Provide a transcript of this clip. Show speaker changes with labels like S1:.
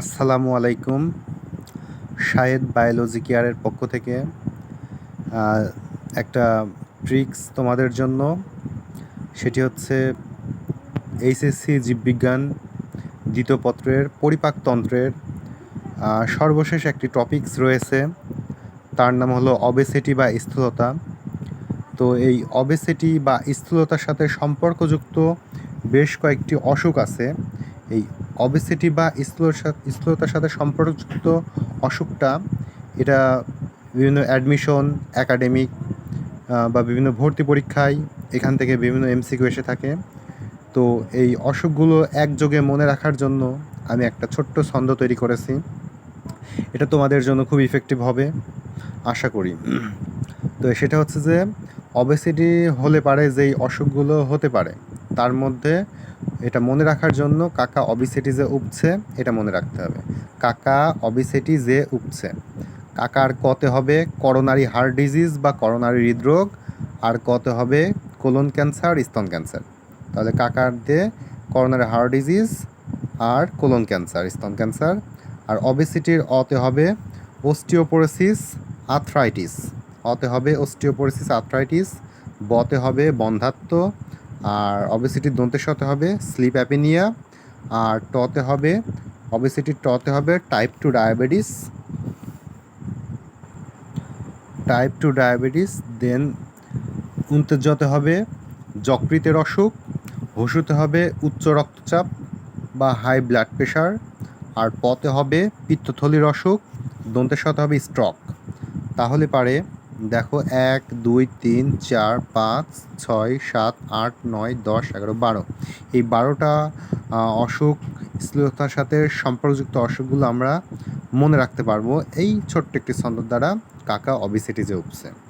S1: আসসালামু আলাইকুম Shahed biology কেয়ারের পক্ষ থেকে একটা ট্রিক্স তোমাদের জন্য সেটি হচ্ছে এইচএসসি জীববিজ্ঞান দ্বিতীয় পত্রের পরিপাকতন্ত্রের সর্বশেষ একটি টপিকস রয়েছে তার নাম হলো অবেসিটি বা স্থূলতা তো এই অবেসিটি বা স্থূলতার সাথে সম্পর্কযুক্ত বেশ কয়েকটি অসুখ আছে এই অবেসিটি বা স্থূলতার সাথে সম্পর্কযুক্ত অসুখটা এটা বিভিন্ন অ্যাডমিশন একাডেমিক বা বিভিন্ন ভর্তি পরীক্ষায় এখান থেকে বিভিন্ন এমসিকিউ এসে থাকে তো এই অসুখগুলো একযোগে মনে রাখার জন্য আমি একটা ছোট্ট ছন্দ তৈরি করেছি এটা তোমাদের জন্য খুব ইফেক্টিভ হবে আশা করি তো সেটা হচ্ছে যে অবেসিটি হলে পারে যেই অসুখগুলো হতে পারে তার মধ্যে এটা মনে রাখার জন্য কাকা যে উপছে এটা মনে রাখতে হবে কাকা যে উপছে কাকার কতে হবে করোনারি হার্ট ডিজিজ বা করোনারি হৃদরোগ আর কতে হবে কোলন ক্যান্সার স্তন ক্যান্সার তাহলে কাকার দে করোনারি হার্ট ডিজিজ আর কোলন ক্যান্সার স্তন ক্যান্সার আর অবিসিটির অতে হবে অস্টিওপোরোসিস আর্থ্রাইটিস অতে হবে অস্টিওপোরোসিস আর্থ্রাইটিস বতে হবে বন্ধাত্ম আর অবেসিটির দন্তের সাথে হবে স্লিপ অ্যাপিনিয়া আর টতে হবে অবেসিটির টতে হবে type two diabetes type two diabetes দেন উন্তেজতে হবে যকৃতের অসুখ হসুতে হবে উচ্চ রক্তচাপ বা হাই ব্লাড প্রেশার আর পথে হবে পিত্তথলির অসুখ দন্তের সাথে হবে স্ট্রক তাহলে পারে দেখো এক দুই তিন চার পাঁচ ছয় সাত আট নয় দশ এগারো বারো এই বারোটা অসুখ স্থূলতার সাথে সম্পর্কযুক্ত অসুখগুলো আমরা মনে রাখতে পারবো এই ছোট্ট একটি ছন্দের দ্বারা কাকা অবিসিটি যে উপসে